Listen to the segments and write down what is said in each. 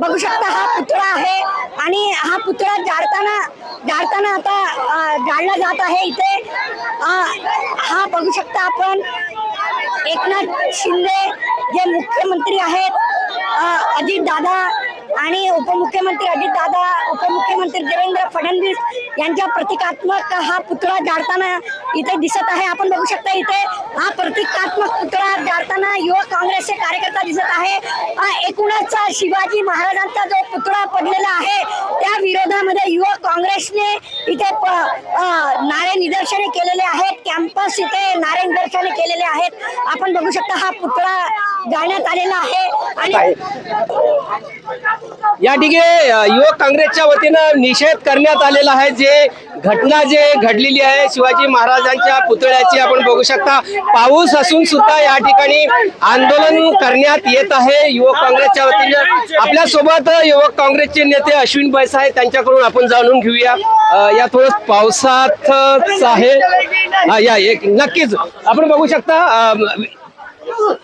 बघू शकता हा पुतळा आहे आणि हा पुतळा जाळताना जाळताना आता जाळला जात आहे इथे. हा बघू शकता आपण एकनाथ शिंदे जे मुख्यमंत्री आहेत. अजित दादा आणि उपमुख्यमंत्री अजितदादा उपमुख्यमंत्री देवेंद्र फडणवीस यांच्या प्रतिकात्मक हा पुतळा जाळताना इथे दिसत आहे. आपण बघू शकता इथे हा प्रतिकात्मक पुतळा जाळताना युवक काँग्रेसचे कार्यकर्ते दिसत आहे. एकूणच शिवाजी महाराजांचा जो पुतळा पडलेला आहे त्या विरोधामध्ये युवक काँग्रेसने इथे नारे निदर्शने केलेले आहेत. कॅम्पस इथे नारे निदर्शने केलेले आहेत. आपण बघू शकता हा पुतळा जाण्यात आलेला आहे. आणि या ठिकाणी युवक काँग्रेसच्या वतीनं निषेध करण्यात आलेला आहे जे घटना जे घडलेली आहे शिवाजी महाराजांच्या पुतळ्याची आपण बघू शकता. पाऊस असून सुद्धा या ठिकाणी आंदोलन करण्यात येत आहे. युवक काँग्रेसच्या वतीनं आपल्यासोबत युवक काँग्रेसचे नेते अश्विन बैस आहेत. त्यांच्याकडून आपण जाणून घेऊया. या थोडं पावसातच आहे. या एक नक्कीच. आपण बघू शकता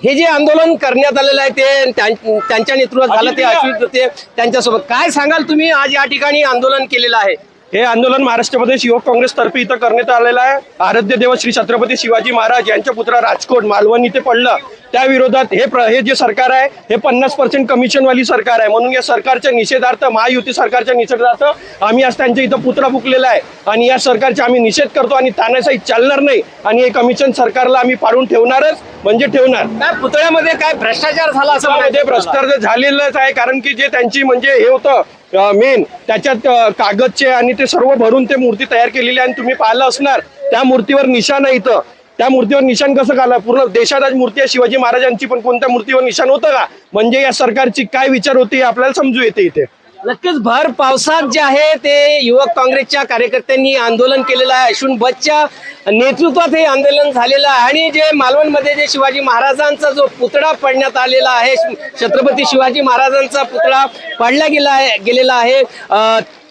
हे जे आंदोलन करण्यात आलेलं आहे ते त्यां- त्यांच्या नेतृत्वात झालं ते अश्वित होते त्यांच्यासोबत. काय सांगाल तुम्ही? आज या ठिकाणी आंदोलन केलेलं आहे. हे आंदोलन महाराष्ट्र प्रदेश युवक काँग्रेस तर्फे इथं करण्यात आलेलं आहे. आराध्य देव श्री छत्रपती शिवाजी महाराज यांच्या पुत्रा राजकोट मालवण इथे पडलं. त्या विरोधात हे प्र हे जे सरकार आहे हे पन्नास पर्सेंट कमिशनवाली सरकार आहे. म्हणून या सरकारच्या निषेधार्थ महायुती सरकारच्या निषेधार्थ आम्ही आज त्यांच्या इथं पुतळा फुकलेला आहे. आणि या सरकारचा आम्ही निषेध करतो आणि तानाशाही चालणार नाही. आणि हे कमिशन सरकारला आम्ही पाडून ठेवणारच म्हणजे ठेवणार. काय पुतळ्यामध्ये काय भ्रष्टाचार झाला असं भ्रष्टाचार झालेलंच आहे. कारण की जे त्यांची म्हणजे हे होतं मेन त्याच्यात कागदचे आणि ते सर्व भरून ते मूर्ती तयार केलेली आहे आणि तुम्ही पाहिलं असणार त्या मूर्तीवर निशाण आहे इथं. त्या मूर्तीवर निशाण कसं काला पूर्ण देशात आज मूर्ती आहे शिवाजी महाराजांची पण कोणत्या मूर्तीवर निशाण होतं का? म्हणजे या सरकारची काय विचार होते हे आपल्याला समजू येते इथे. नक्कीच भर पावसात जे आहे ते युवक काँग्रेसच्या कार्यकर्त्यांनी आंदोलन केलेलं आहे. अश्विन बसच्या नेतृत्वात हे आंदोलन झालेलं आहे. आणि जे मालवणमध्ये जे शिवाजी महाराजांचा जो पुतळा पडण्यात आलेला आहे छत्रपती शिवाजी महाराजांचा पुतळा पाडला गेला आहे गेलेला आहे.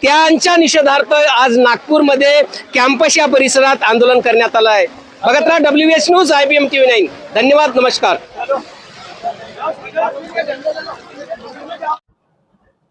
त्यांच्या निषेधार्थ आज नागपूरमध्ये कॅम्पस या परिसरात आंदोलन करण्यात आलं आहे. बघत राहा W S news I B M T V nine धन्यवाद नमस्कार.